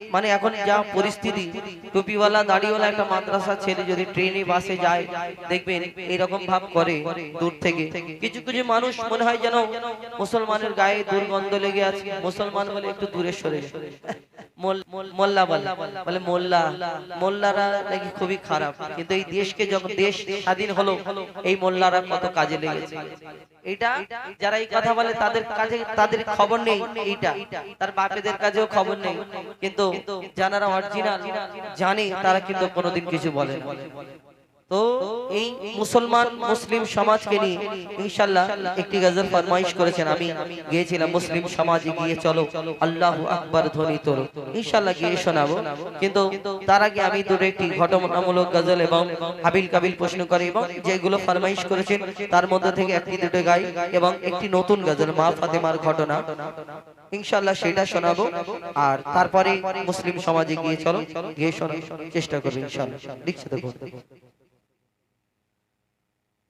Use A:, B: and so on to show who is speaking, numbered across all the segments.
A: মানে এখন যা পরিস্থিতি, টুপিওয়ালা, দাড়িওয়ালা একটা মাদ্রাসা ছেলে যদি ট্রেনে বাসে যায়, দেখবেন এরকম ভাব করে দূর থেকে। কিছু কিছু মানুষ মনে হয় যেন মুসলমানের গায়ে দুর্গন্ধ লেগে আছে। মুসলমান বলে একটু দূরে সরে মোল্লা বলে। বলে মোল্লা, মোল্লারা নাকি খুবই খারাপ। কিন্তু এই দেশকে যখন দেশ স্বাধীন হলো, এই মোল্লারা কত কাজে লেগেছে। এটা যারা এই কথা বলে তাদের কাছে তাদের খবর নেই এইটা। তার বাপেদের কাছেও খবর নেই। কিন্তু যারা অরিজিনাল জানে তারা কিন্তু কোনোদিন কিছু বলে না। তো এই মুসলমান মুসলিম সমাজকে নিয়ে ইনশাল্লাহ একটি গজল ফরমাইশ করেছেন আমি। গিয়েছিলাম, মুসলিম সমাজে গিয়ে চলো, আল্লাহু আকবার ধ্বনি তোর ইনশাল্লাহ গিয়ে শোনাবো। কিন্তু তার আগে আমি দুটো একটি ঘটনামূলক গজল এবং হাবিল কাবিল প্রশ্ন করে এবং যেগুলো ফরমাইশ করেছেন তার মধ্যে থেকে একটি, দুটো গাই এবং একটি নতুন গজল, মা ফাতেমার ঘটনা। ইনশাল্লাহ সেটা শোনাবো আর তারপরে মুসলিম সমাজে গিয়ে চলো, গিয়ে শোনার চেষ্টা করব ইনশাল্লাহ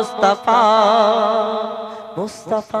A: মুস্তাফা মুস্তাফা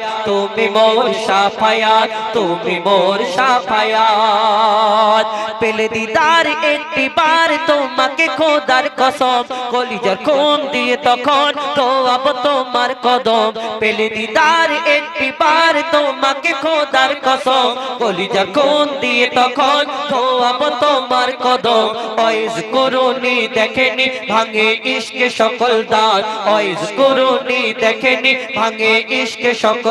A: তুমি মোর শাফায়াত তুমি মোর শাফায়াত পেলে দিদার, একটি বার তোমাকে খোদার কসম, কলিজার কোন দিয়ে তখন তো আব তোমার কদম। পেলে দিদার, একটি বার তোমাকে খোদার কসম, কলিজার কোন দিয়ে তখন তো আব তোমার কদম। অয়েজ করুনি, দেখেনি, ভাঙে ইশকে সকল দাঁত অয়েজ করুনি, দেখেনি, ভাঙে ইশকে সকল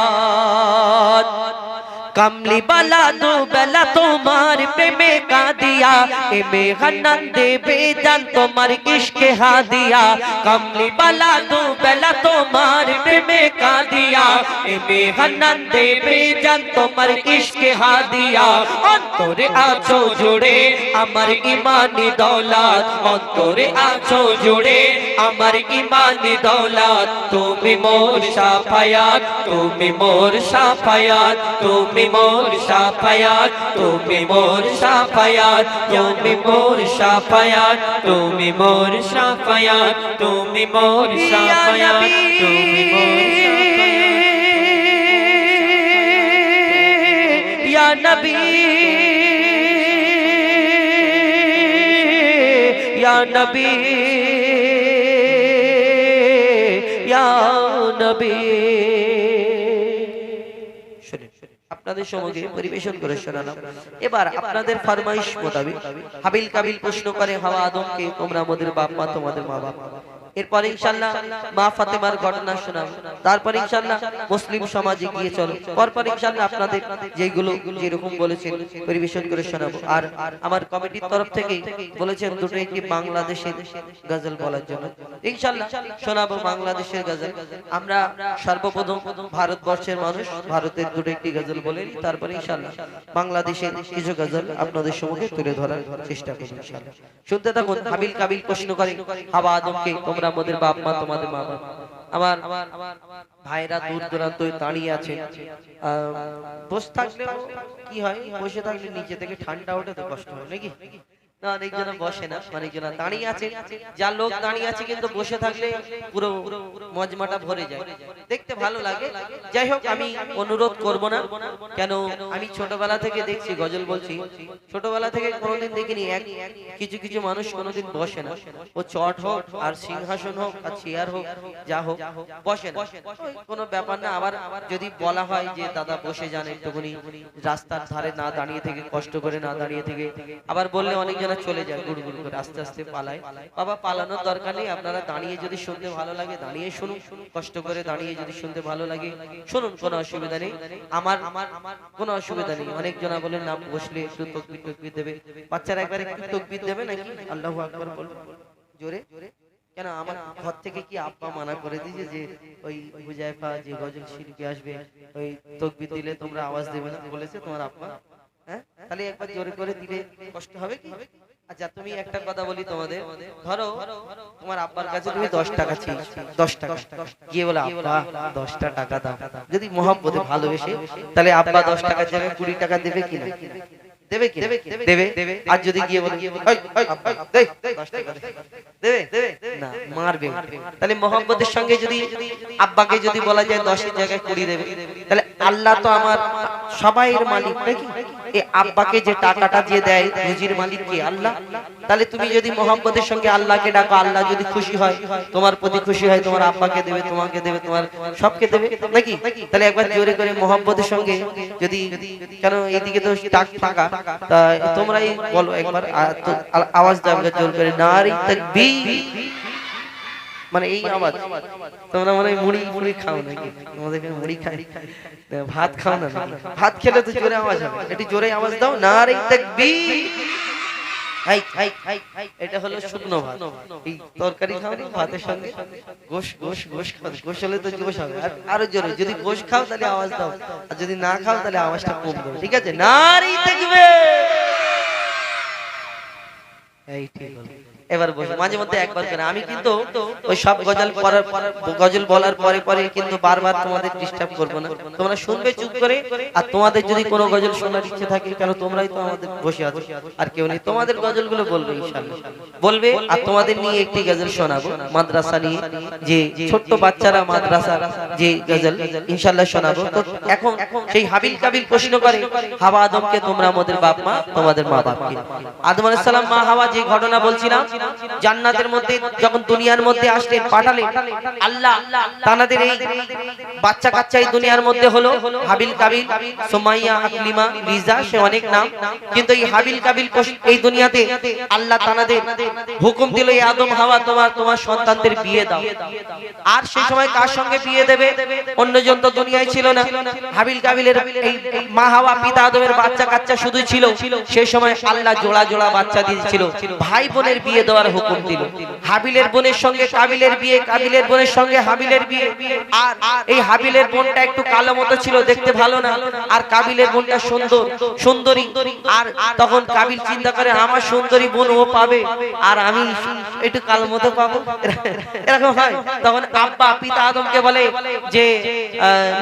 A: জিহাদ कमली बाला दो बेला तुम्हार प्रेमे का दिया। एमे बेदन बेजान तुम्हार इश्क हादिया कमली बाला दो बेला तुम्हार प्रेमे का दिया। एमे बेदन बेजान तुम्हार इश्क हादिया অন্তরে আছো জুড়ে আমার ইমানি দৌলত অন্তরে আছো জুড়ে আমার ইমানি দৌলত তুমি মোর সাফায়াত তুমি মোর সাফায়াত তুমি মোর সাফায়াত, তুমি মোর সাফায়াত, তুমি মোর সাফায়াত, তুমি মোর সাফায়াত, তুমি মোর সাফায়াত, তুমি মোর ইয়া নবী ইয়া নবী ইয়া নবী। আপনাদের সমাজে পরিবেশন করে শোনালাম। এবার আপনাদের ফরমাইশ মোতাবেক হাবিল কাবিল প্রশ্ন করে হাওয়া আদমকে তোমরা আমাদের বাপ মা তোমাদের মা বাপ এরপরে ইনশাল্লাহ মা ফাতেমার ঘটনা শোনাব। তারপরে ইনশাল্লাহ মুসলিম সমাজে গিয়ে চলো। পরপর ইনশাল্লাহ আপনাদের যেগুলো যেরকম বলেছেন পরিবেশন করে শোনাবো। আর আমার কমিটির তরফ থেকে বলেছেন দুটো একটি বাংলাদেশের গজল বলার জন্য। ইনশাল্লাহ শোনাবো বাংলাদেশের গজল। আমরা সর্বপ্রথম ভারতবর্ষের মানুষ, ভারতের দুটো একটি গজল বলে তারপরে ইনশাল্লাহ বাংলাদেশের কিছু গজল আপনাদের সম্মুখে তুলে ধরার চেষ্টা করব ইনশাল্লাহ শুনতে থাকুন হাবিল কাবিল প্রশ্ন করে হাবা আদমকে তোমরা আমাদের বাপ মা, তোমাদের মা বাপ আমার ভাইরা দূর দূরান্ত দাঁড়িয়ে আছে বসে থাকলে কি হয়? বসে থাকলে নিচে থেকে ঠান্ডা ওঠে, তো কষ্ট হয়, নাকি? না অনেকজন বসে না অনেকজন দাঁড়িয়ে আছে। যার লোক দাঁড়িয়ে আছে কিন্তু বসে থাকলে পুরো মজমাটা ভরে যায়। দেখতে ভালো লাগে। যাই হোক আমি অনুরোধ করব না। কেন আমি ছোটবেলা থেকে দেখছি গজল বলছি। ছোটবেলা থেকে কোনোদিন দেখিনি। এক কিছু কিছু মানুষ কোনোদিন বসে না। ও চট হোক আর সিংহাসন হোক আর চেয়ার হোক যা হোক বসে না। কোনো ব্যাপার না। আবার যদি বলা হয় যে দাদা বসে যান একটুখানি। রাস্তার ধারে না দাঁড়িয়ে থেকে কষ্ট করে না দাঁড়িয়ে থেকে। আবার বললে অনেকজনা চলে যায়, গুড় গুড় করে, আস্তে আস্তে পালায়। বাবা, পালানোর দরকার নেই, আপনারা দাঁড়িয়ে যদি শুনতে ভালো লাগে, দাঁড়িয়ে শুনুন, কষ্ট করে দাঁড়িয়ে যদি শুনতে ভালো লাগে। শুনুন, কোনো অসুবিধা নেই। আমার আমার আমার কোনো অসুবিধা নেই। অনেকজনা বলেন না বসলে একটু তকবির টকবির দেবে। বাচ্চারা একবার একটু তকবির দেবে নাকি? আল্লাহু আকবার বলবে জোরে? কেন, আমার ঘর থেকে কি আব্বা মানা করে দিয়েছে যে, ওই হুজাইফা যে গজল শিল্পী আসবে, ওই তকবির দিলে তোমরা আওয়াজ দেবে না? বলেছে তোমার আব্বা। তাহলে একবার জোরে করে দিলে কষ্ট হবে কি? আচ্ছা তুমি একটা কথা বলি তোমাদের। ধরো তোমার আব্বার কাছে তুমি দশ টাকা চেয়েছো। দশ টাকা। গিয়ে বলে আব্বা দশটা টাকা দাও। যদি মহব্বতে ভালোবেসে তাহলে আব্বা দশ টাকার জায়গায় কুড়ি টাকা দেবে কিনা? দেবে কি দেবে দেবে আর যদি গিয়ে বলে "ওই, ওই, ওই, দে, দশ টাকা দে।" দেবে। না মারবে। তাহলে মোহাম্মদের সঙ্গে যদি আব্বাকে যদি বলা যায় দশের জায়গায় কুড়ি দেবে তাহলে আল্লাহ তো আমার সবাইয়ের মালিক নাকি এই আব্বাকে যে টাকাটা দিয়ে দেয় রুজির মালিক কি? আল্লাহ। তাহলে তুমি যদি মোহাম্মদের সঙ্গে আল্লাহকে ডাকো, আল্লাহ যদি খুশি হয়, তোমার প্রতি খুশি হয়, তোমার আব্বাকে দেবে, তোমাকে দেবে, তোমার সবকে দেবে নাকি তাহলে একবার জোরে করে মোহাম্মদের সঙ্গে যদি, কেন এইদিকে তো টাক ফাঁকা, তা তোমরাই বলো একবার আওয়াজ দাও জোর করে। নারী তাকবীর মানে এই আওয়াজ। তোমরা মনে মুড়ি মুড়ি খাও নাকি? তোমাদের এখানে মুড়ি খাই। ভাত খাও না? ভাত খেলে তো জোরে আওয়াজ হবে। একটু জোরে আওয়াজ দাও। তাকবীর। হাই হাই হাই এটা হলো শুকনো ভাত। এই তরকারি খাও না ভাতের সঙ্গে গোশ গোশ গোশ খাও গোশ হলে তো গোশ হবে। আর আরও জোরে। যদি গোশ খাও তাহলে আওয়াজ দাও। আর যদি না খাও তাহলে আওয়াজটা কম ঠিক আছে? নারী তাকবীর। এই ঠিক হলো। এবার বসে মাঝে মধ্যে একবার করে। আমি কিন্তু ওই সব গজল পড়ার গজল বলার পরে পরে কিন্তু বারবার তোমাদের ডিস্টার্ব করব না। তোমরা শুনবে চুপ করে আর তোমাদের যদি কোনো গজল শোনার ইচ্ছে থাকে কেন তোমরাই তো আমাদের বসে আছো। আর কেউ নেই। তোমাদের গজলগুলো বলবে ইনশাআল্লাহ বলবে আর তোমাদের নিয়ে একটি গজল শোনাবো। মাদ্রাসা নিয়ে যে ছোট্ট বাচ্চারা মাদ্রাসা যে গজল ইনশাআল্লাহ শোনাবো। তো এখন সেই হাবিল কাবিল প্রশ্ন করে হাওয়া আদমকে তোমরা আমাদের বাপ মা তোমাদের মা বাপকে আদম আলাইহিস সালাম মা হাওয়া যে ঘটনা বলছিলাম জান্নাতের মধ্যে যখন দুনিয়ার মধ্যে আসলেন পাঠালেন আল্লাহ তানাদের এই বাচ্চা কাচ্চা দুনিয়ার মধ্যে হলো হাবিল কাবিল, সুমাইয়া, আকলিমা লিজা সে অনেক নাম। কিন্তু এই হাবিল কাবিল এই দুনিয়াতে আল্লাহ তানাদের হুকুম দিল এই আদম, হাওয়া, তোমার তোমার সন্তানদের বিয়ে দাও। আর সেই সময় কার সঙ্গে বিয়ে দেবে? অন্যজন তো দুনিয়ায় ছিল না। হাবিল কাবিলের এই মা, হাওয়া, পিতা আদমের বাচ্চা কাচ্চা শুধু ছিল। সেই সময় আল্লাহ জোড়া জোড়া বাচ্চা দিয়েছিল। ভাই বোনের বিয়ে দেওয়ার হুকুম দিল। হাবিলের বোনের সঙ্গে কাবিলের বিয়ে, কাবিলের বোনের সঙ্গে হাবিলের বিয়ে। আর এই হাবিলের বোনটা একটু কালো মতো ছিল, দেখতে ভালো না। আর কাবিলের বোনটা সুন্দর, সুন্দরী। আর তখন কাবিল চিন্তা করে, আমার সুন্দরী বোন ও পাবে, আর আমি একটু কালো মতো পাবো। এরকম হয়। তখন আব্বা পিতা আদমকে বলে যে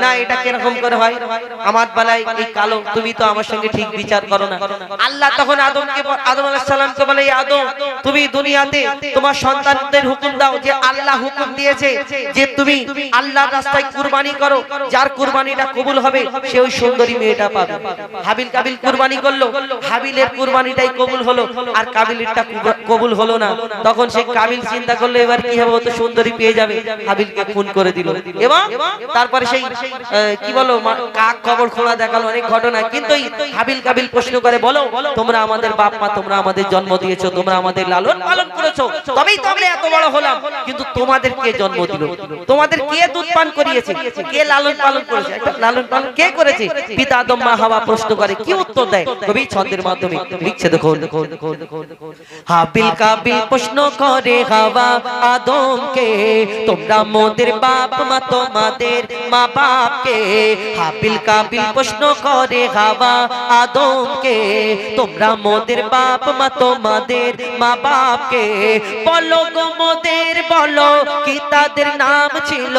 A: না, এটা কীরকম করে হয়? আমার বেলায় এই কালো, তুমি তো আমার সঙ্গে ঠিক বিচার করো না। আল্লাহ তখন আদমকে, আদম আলাইহিস সালামকে বলে, "এই আদম, তুমি দুনিয়াতে তোমার সন্তানদের হুকুম দাও যে আল্লাহ হুকুম দিয়েছে যে তুমি আল্লাহর রাস্তায় কুরবানি করো। যার কুরবানিটা কবুল হবে, সে ওই সুন্দরী মেয়েটা পাবে। হাবিল কাবিল কুরবানি করল, হাবিলের কুরবানিটাই কবুল হলো, আর কাবিলেরটা কবুল হলো না। তখন সে কাবিল চিন্তা করল, এবার কি হবে তো সুন্দরী পেয়ে যাবে। হাবিলকে খুন করে দিল। এবং তারপরে সেই কি বলো কাক কবর খোলা দেখাল অনেক ঘটনা। কিন্তু হাবিল কাবিল প্রশ্ন করে, বলো, তোমরা আমাদের বাপ মা, তোমরা আমাদের জন্ম দিয়েছ, তোমরা আমাদের লালন পালন করেছ, তবেই তো আমরা এত বড় হলাম। কিন্তু তোমাদের কে জন্ম দিল? তোমাদের কে দুধ পান করিয়েছে? কে লালন পালন করেছে? লালন পালন কে করেছে? পিতা আদম মা হাওয়া প্রশ্ন করে, কি উত্তর দেয়? কবি ছন্দের মাধ্যমে লিখছে দেখো হাবিল কাবিল প্রশ্ন করে, হাওয়া আদমকে, তোমরা মোদের বাপ মা, তোমাদের মা বাপকে হাবিল কাবিল প্রশ্ন করে, হাওয়া আদমকে, তোমরা মোদের বাপ মা, তোমাদের মা বাপকে। বলো গো মোদের বলো কি তাদের নাম ছিল?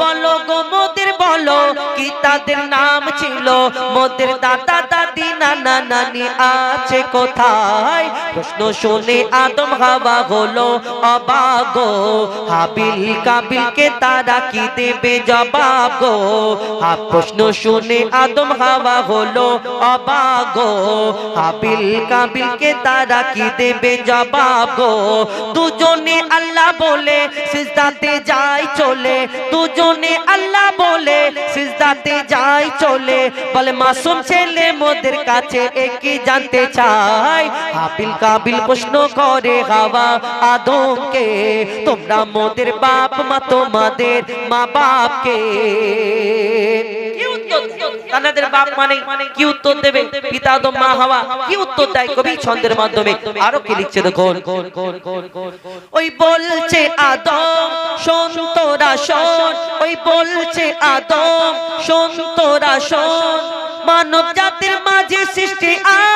A: বলো গো মোদের। বলো কি তাদের নাম ছিল? মোদের দাদা, দাদি, নানা, নানি আছে কোথায়? প্রশ্ন শুনে আদম হাওয়া হলো অবাক গো। হাবিল কাবিলকে তারা কি দেবে জবাব হা, প্রশ্ন শুনে আদম হাওয়া হলো অবাক গো। হাবিল কাবিলকে তারা কি দেবে জবাব দুজনে আল্লাহ বলে, সিজদাতে যায় চলে। দুজনে আল্লাহ বলে সিজদাতে যাই চলে। বলে, মাসুম ছেলে মোদের কাছে একই জানতে চাই। হাবিল কাবিল প্রশ্ন করে, হাওয়া আদমকে, তোমরা মোদের বাপ মা তোমাদের মা বাপকে তাদের বাপ মানে কি উত্তর দেবে? পিতা আদম মা হাওয়া, কি উত্তর দেয় কবি ছন্দের মাধ্যমে? আরও কি লিখছে দেখুন? ওই বলছে আদম শোন তোরা শোন ওই বলছে আদম শোন তোরা শোন মানব জাতির মাঝে সৃষ্টি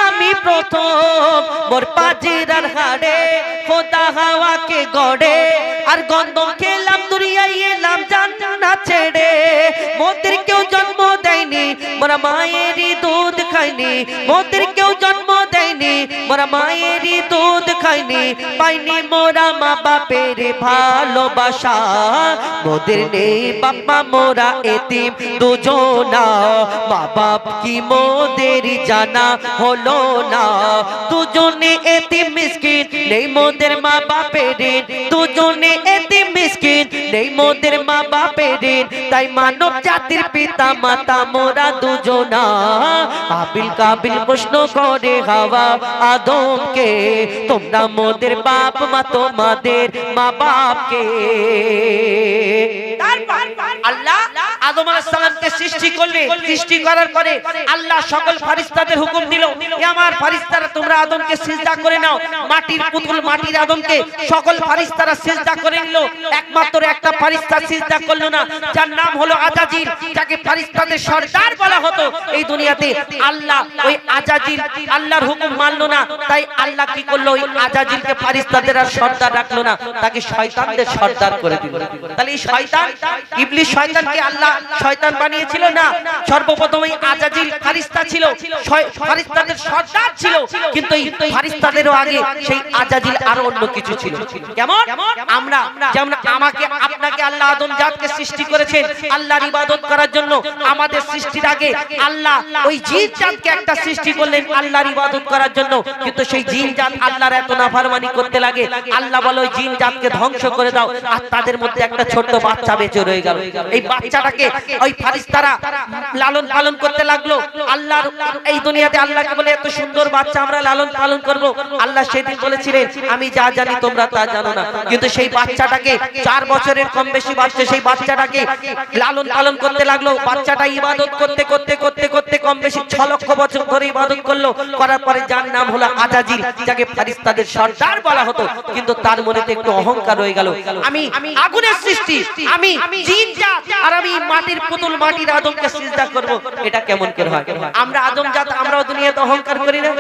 A: আমি প্রথম। মোর পাজিরার হাড়ে খোদা হাওয়াকে গড়ে, আর গন্ধম মোরা মায়েরই দুধ খাইনি মোদের কেউ জন্ম দেয়নি মোরা মায়েরই দুধ খাইনি, পাইনি মোরা মা বাপের ভালোবাসা। মোদের নেই বাপ্পা মোরা এতিম দুজনা। মা বাপ কি মোদের জানা হলো না। দুজনে এতিম মিসকিন, নেই মোদের মা বাপের। দুজনে এতিম মিসকিন, নেই মোদের মা বাপের। তাই মানব জাতির পিতা, মাতা, মোরা দুজনা। আবিল কাবিল প্রশ্ন করে হাওয়া আদমকে তোমরা মোদের বাপ মা তোমাদের মা বাপকে আল্লাহ আদম আলাইহিস সালামকে সৃষ্টি করলে সৃষ্টি করার পরে আল্লাহ সকল ফারিস্তাদের হুকুম দিল আমার ফারিস্তারা তোমরা আদমকে সিজদা করে নাও। মাটির পুতুল মাটির আদমকে সকল ফারিস্তারা সিজদা করে নিল। একমাত্র একটা ফারিস্তা সিজদা করল না যার নাম হলো আজাজিল যাকে ফারিস্তাদের সর্দার বলা হতো। এই দুনিয়াতে আল্লাহ ওই আজাজিল আল্লাহর হুকুম মানলো না তাই আল্লাহ কি করল? ওই আজাজিলকে ফারিস্তাদের আর সর্দার রাখল না। তাকে শয়তানদের সর্দার করে দিল। তাহলে এই শয়তান ইবলিস শয়তানকে আল্লাহ শয়তান বানিয়েছিল না? সর্বপ্রথম এই আজাজিল ফারিস্তা ছিল। ফারিস্তাদের সর্দার ছিল। কিন্তু এই ফারিস্তাদেরও আগে সেই আজাজিল আরও অন্য কিছু ছিল। কেমন? আমরা যেমন আমাকে, আপনাকে আল্লাহ আদম জাতকে সৃষ্টি করেছেন, আল্লাহর ইবাদত করার জন্য আমাদের সৃষ্টির আগে আল্লাহ ওই জিন জাতকে একটা সৃষ্টি করলেন আল্লাহর ইবাদত করার জন্য। কিন্তু সেই জিন জাত আল্লাহর এত নাফরমানি করতে লাগে। আল্লাহ বলে ওই জিন জাতকে ধ্বংস করে দাও। আর তাদের মধ্যে একটা ছোট্ট বাচ্চা বেঁচে রয়ে গেল। এই বাচ্চাটাকে ওই ফারিস্তারা লালন পালন করতে লাগল। আল্লাহর এই দুনিয়াতে আল্লাহকে বলে এত সুন্দর বাচ্চা আমরা লালন পালন করব। আল্লাহ সেদিন বলেছিলেন আমি যা জানি তোমরা তা জানো না। কিন্তু সেই বাচ্চাটাকে চার বছরের কম বেশি বাচ্চা সেই বাচ্চাটাকে লালন পালন করতে লাগল। বাচ্চাটা ইবাদত করতে করতে করতে করতে কম বেশি ছ লক্ষ বছর ধরে ইবাদত করল। করার পরে যার নাম হলো আজাজিল যাকে ফারিস্তাদের সর্দার বলা হতো কিন্তু তার মনেতে একটু অহংকার হয়ে গেল। আমি আগুনের সৃষ্টি আমি জিন জাত আর আমি মাটির পুতুল মাটির আদমকে সিজদা করব, এটা কেমন করে হয়? আমরা আদম জাত, আমরাও দুনিয়াতে অহংকার করি না?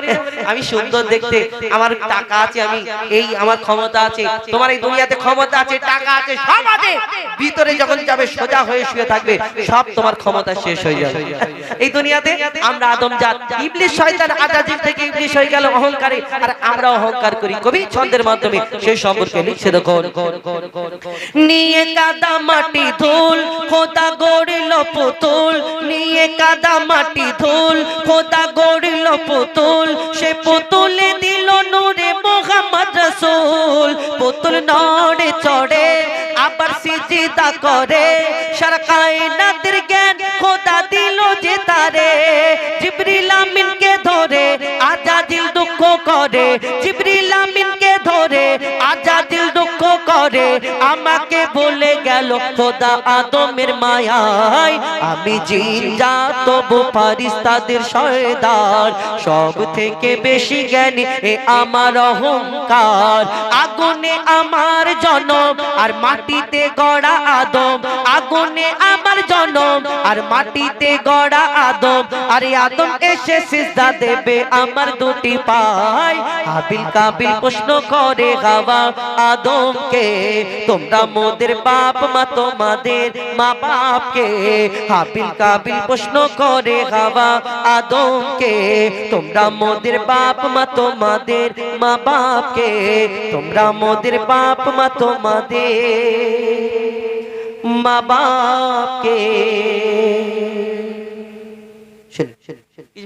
A: আমি সুন্দর দেখতে, আমার টাকা আছে, আমি এই আমার ক্ষমতা আছে, তোমার এই দুনিয়াতে ক্ষমতা আছে, টাকা আছে, সব আছে। ভিতরে যখন যাবে, সোজা হয়ে শুয়ে থাকবে, সব তোমার ক্ষমতা শেষ হয়ে যাবে। এই দুনিয়াতে আমরা আদম জাত, ইবলিস শয়তান আজাজিল থেকে ইবলিস হয়ে গেল অহংকারে, আর আমরা অহংকার করি। কবি ছন্দের মাধ্যমে সেই সম্পর্কে লিখছে দেখো নিয়ে কাদা মাটি, ধুল, খোদা গড়িল পুতুল, নিয়ে কাদা মাটি ধুল। খোদা গড়িল পুতুল, সে পুতুলে দিল নূরে মোহাম্মদ রসুল। পুতুল নড়ে চড়ে, আবার সিজিদা করে। সারা কায়নাতের জ্ঞান খোদা দিল যে তারে। জিবরিল আমিনকে ধরে আজাজিল দুঃখ করে। জিবরিল দুঃখ করে। আমাকে বলে গেল, খোদা আদমের মায়াই আমি জিন যা, তবু পারিস তাদের শয়দার সব থেকে বেশি জ্ঞানী এ আমার অহংকার। আগুনে আমার জনম আর মাটিতে গড়া আদম, আগুনে আমার জনম। আর মাটিতে গড়া আদম, আরে আদম এসে সিজদা দেবে আমার দুটি পায় আবিল কাবিল প্রশ্ন করে গাওয়া আদমকে, তোমরা মোদের বাপ, মা তোমাদের মা বাপকে। হাবিল কাবিল প্রশ্ন করে হাওয়া আদমকে, তোমরা মোদের বাপ, মা তোমাদের মা বাপকে। তোমরা মোদের বাপ, মা তোমাদের মা বাপকে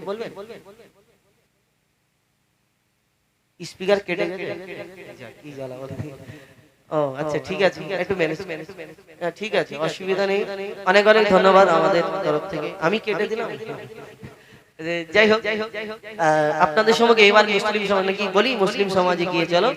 A: বলবেন? স্পিকার কেটে কি জ্বালা ও আচ্ছা ঠিক আছে একটু ম্যানেজ ঠিক আছে অসুবিধা নেই। অনেক অনেক ধন্যবাদ আমাদের তরফ থেকে। আমি কেটে দিলাম? যাই হোক আপনাদের সঙ্গে এবার মুসলিম সমাজ নাকি বলি? মুসলিম সমাজে গিয়ে চলো।